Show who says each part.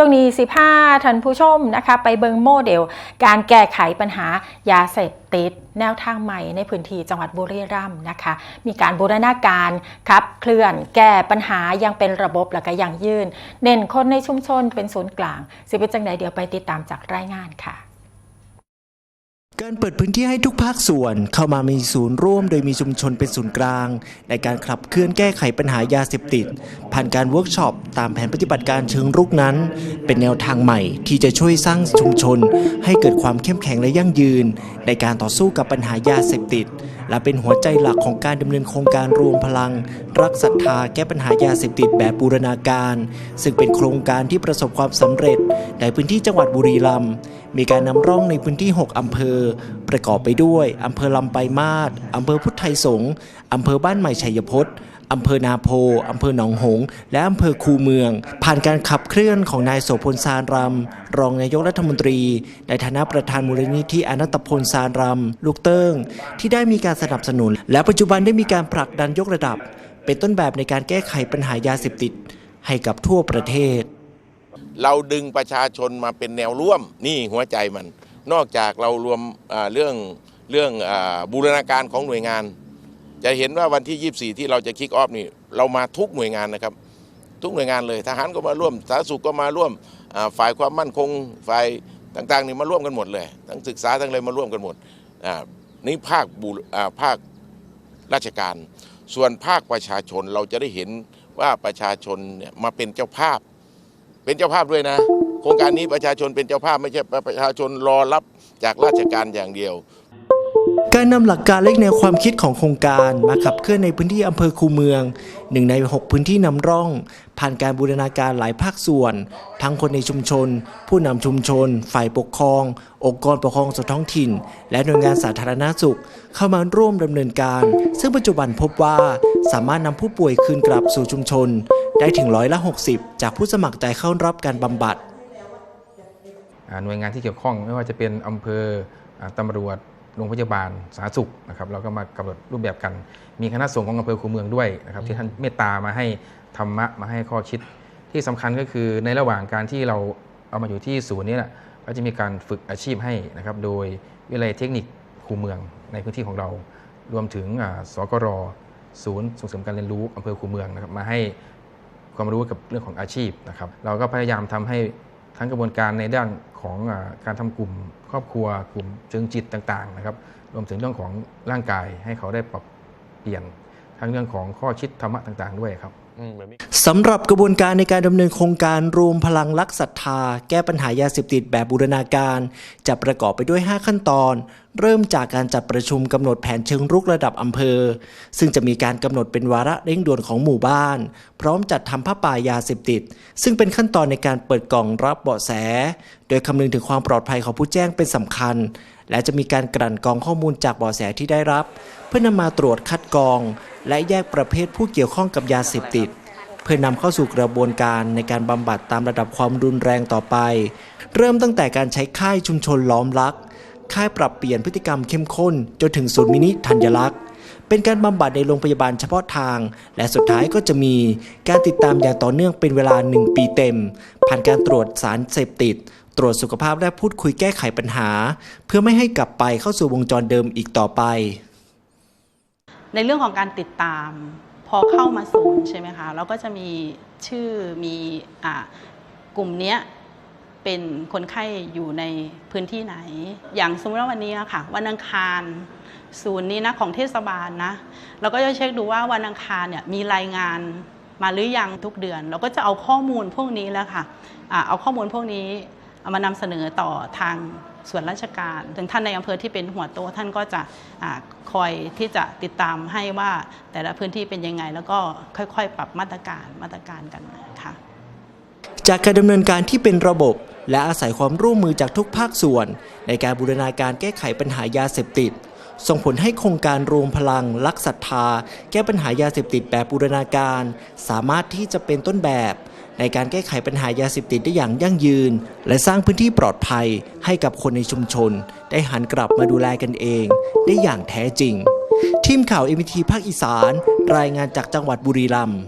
Speaker 1: ช่วงนี้15ท่านผู้ชมนะคะ ไปเบิงโมเดล การแก้ไขปัญหายาเสพติดแนวทางใหม่ในพื้นที่จังหวัดบุรีรัมย์นะคะ มีการบูรณาการครับเคลื่อนแก้ปัญหายังเป็นระบบและก็ยังยืน เน้นคนในชุมชนเป็นศูนย์กลาง สิเป็นจังไดเดี๋ยวไปติดตามจากรายงานค่ะ
Speaker 2: การเปิดพื้นที่ให้ทุกภาคส่วนเข้ามามีศูนย์ร่วมโดยมีชุมชนเป็นศูนย์กลาง ในการขับเคลื่อนแก้ไขปัญหายาเสพติด ผ่านการเวิร์กช็อปตามแผนปฏิบัติการเชิงรุกนั้น เป็นแนวทางใหม่ที่จะช่วยสร้างชุมชน ให้เกิดความเข้มแข็งและยั่งยืน ในการต่อสู้กับปัญหายาเสพติด และเป็นหัวใจหลักของการดำเนินโครงการรวมพลัง รักศรัทธาแก้ปัญหายาเสพติดแบบบูรณาการ ซึ่งเป็นโครงการที่ประสบความสำเร็จ ในพื้นที่จังหวัดบุรีรัมย์มีการนำร่องในพื้นที่ 6 อำเภอ ประกอบไปด้วยอำเภอลำปมาศอำเภอพุทธไทยสงฆ์อำเภอบ้านใหม่ชัยพจน์ อำเภอนาโพ อำเภอหนองหงส์และอำเภอคูเมือง ผ่านการขับเคลื่อนของนายโสพลสารรำรองนายกรัฐมนตรี ในฐานะประธานมูลนิธิอนัตพลสารรำลูกเติ้ง ที่ได้มีการสนับสนุน และปัจจุบันได้มีการผลักดันยกระดับ เป็นต้นแบบในการแก้ไขปัญหายาเสพติด ให้กับทั่วประเทศ
Speaker 3: เราดึงประชาชนมาเป็นแนวร่วมนี่หัวใจมัน นอกจากเรารวมเรื่องเรื่องอบูรณาการของหน่วยงาน จะเห็นว่าวันที่ 24 ที่เราจะคิกออฟนี่เรามาทุกหน่วยงานนะครับ ทุกหน่วยงานเลยทหารก็มาร่วมสาธารณสุขก็มาร่วมฝ่ายความมั่นคงฝ่ายต่างๆนี่มาร่วมกันหมดเลย ทั้งศึกษาทั้งอะไรมาร่วมกันหมดนี่ภาคบูภาคราชการ ส่วนภาคประชาชนเราจะได้เห็นว่าประชาชนเนี่ยมาเป็นเจ้าภาพ เป็นเจ้าภาพด้วยนะ โครงการนี้ประชาชนเป็นเจ้าภาพไม่ใช่ประชาชนรอรับจากราชการอย่างเดียว
Speaker 2: การนำหลักการและแนวความคิดของโครงการมาขับเคลื่อนในพื้นที่อำเภอคูเมืองหนึ่งใน 6 พื้นที่นำร่อง ผ่านการบูรณาการหลายภาคส่วน ทั้งคนในชุมชน ผู้นำชุมชน ฝ่ายปกครอง องค์กรปกครองส่วนท้องถิ่น และหน่วยงานสาธารณสุข เข้ามาร่วมดำเนินการ ซึ่งปัจจุบันพบว่าสามารถนำผู้ป่วยคืนกลับสู่ชุมชน ได้ถึงร้อยละ60 จากผู้สมัครใจเข้ารับการบำบัด
Speaker 4: หน่วยงานที่เกี่ยวข้องไม่ว่าจะเป็นอำเภอตำรวจ โรงพยาบาลสาธารณสุขนะครับเราก็มากำหนดรูปแบบกัน มีคณะสงฆ์ของอำเภอคูเมืองด้วยนะครับที่ท่านเมตตามาให้ธรรมะมาให้ข้อคิด ที่สำคัญก็คือในระหว่างการที่เราเอามาอยู่ที่ศูนย์นี้แหละก็จะมีการฝึกอาชีพให้นะครับโดยวิทยาลัยเทคนิคคูเมืองในพื้นที่ของเรา รวมถึงสกรศูนย์ส่งเสริมการเรียนรู้อำเภอคูเมืองนะครับมาให้ความรู้กับเรื่องของอาชีพนะครับเราก็พยายามทำให้ ทั้งกระบวนการในด้านของการทำกลุ่มครอบครัวกลุ่มเชิงจิตต่างๆนะครับรวมถึงเรื่องของร่างกายให้เขาได้ปรับเปลี่ยน ทั้งเรื่องของข้อคิดธรรมะต่าง ๆ ด้วยครับ
Speaker 2: สำหรับกระบวนการในการดำเนินโครงการรวมพลังรักศรัทธา แก้ปัญหายาเสพติดแบบบูรณาการ จะประกอบไปด้วย 5 ขั้นตอน เริ่มจากการจัดประชุมกำหนดแผนเชิงรุกระดับอำเภอ ซึ่งจะมีการกำหนดเป็นวาระเร่งด่วนของหมู่บ้าน พร้อมจัดทำผ้าป่ายาเสพติด ซึ่งเป็นขั้นตอนในการเปิดกล่องรับเบาะแส โดยคำนึงถึงความปลอดภัยของผู้แจ้งเป็นสำคัญ และจะมีการกลั่นกรองข้อมูลจากเบาะแสที่ได้รับ เพื่อนำมาตรวจคัดกรอง และแยกประเภทผู้เกี่ยวข้องกับยาเสพติด เพื่อนำเข้าสู่กระบวนการในการบำบัดตามระดับความรุนแรงต่อไป เริ่มตั้งแต่การใช้ค่ายชุมชนล้อมรัก ค่ายปรับเปลี่ยนพฤติกรรมเข้มข้น จนถึงศูนย์มินิธัญลักษณ์เป็นการบำบัดในโรงพยาบาลเฉพาะทาง และสุดท้ายก็จะมีการติดตามอย่างต่อเนื่องเป็นเวลา 1 ปีเต็ม ผ่านการตรวจสารเสพติด ตรวจสุขภาพและพูดคุยแก้ไขปัญหา เพื่อไม่ให้กลับไปเข้าสู่วงจรเดิมอีกต่อไป
Speaker 5: ในเรื่องของการติดตาม พอเข้ามาศูนย์ใช่ไหมคะเราก็จะมีชื่อมีอกลุ่มเนี้ยเป็นคนไข้อยู่ในพื้นที่ไหน อย่างสมมติว่าวันนี้ค่ะ วันอังคารศูนย์นี้นะของเทศบาลนะเราก็จะเช็คดูว่าวันอังคารเนี่ยมีรายงานมาหรือยังทุกเดือน เราก็จะเอาข้อมูลพวกนี้แล้วค่ะอ่าเอาข้อมูลพวกนี้ เอามานำเสนอต่อทางส่วนราชการ ถึงท่านในอำเภอที่เป็นหัวโตท่านก็จะอาคอยที่จะติดตามให้ว่าแต่ละพื้นที่เป็นยังไง แล้วก็ค่อยๆ ปรับมาตรการมาตรการกันค่ะ
Speaker 2: จากการดำเนินการที่เป็นระบบ และอาศัยความร่วมมือจากทุกภาคส่วน ในการบูรณาการแก้ไขปัญหายาเสพติด ส่งผลให้โครงการรวมพลังรักศรัทธา แก้ปัญหายาเสพติดแบบบูรณาการ สามารถที่จะเป็นต้นแบบ ในการแก้ไขปัญหายาเสพติดได้อย่างยั่งยืน และสร้างพื้นที่ปลอดภัยให้กับคนในชุมชน ได้หันกลับมาดูแลกันเอง ได้อย่างแท้จริง ทีมข่าวเอ็มทีภาคอีสาน รายงานจากจังหวัดบุรีรัมย์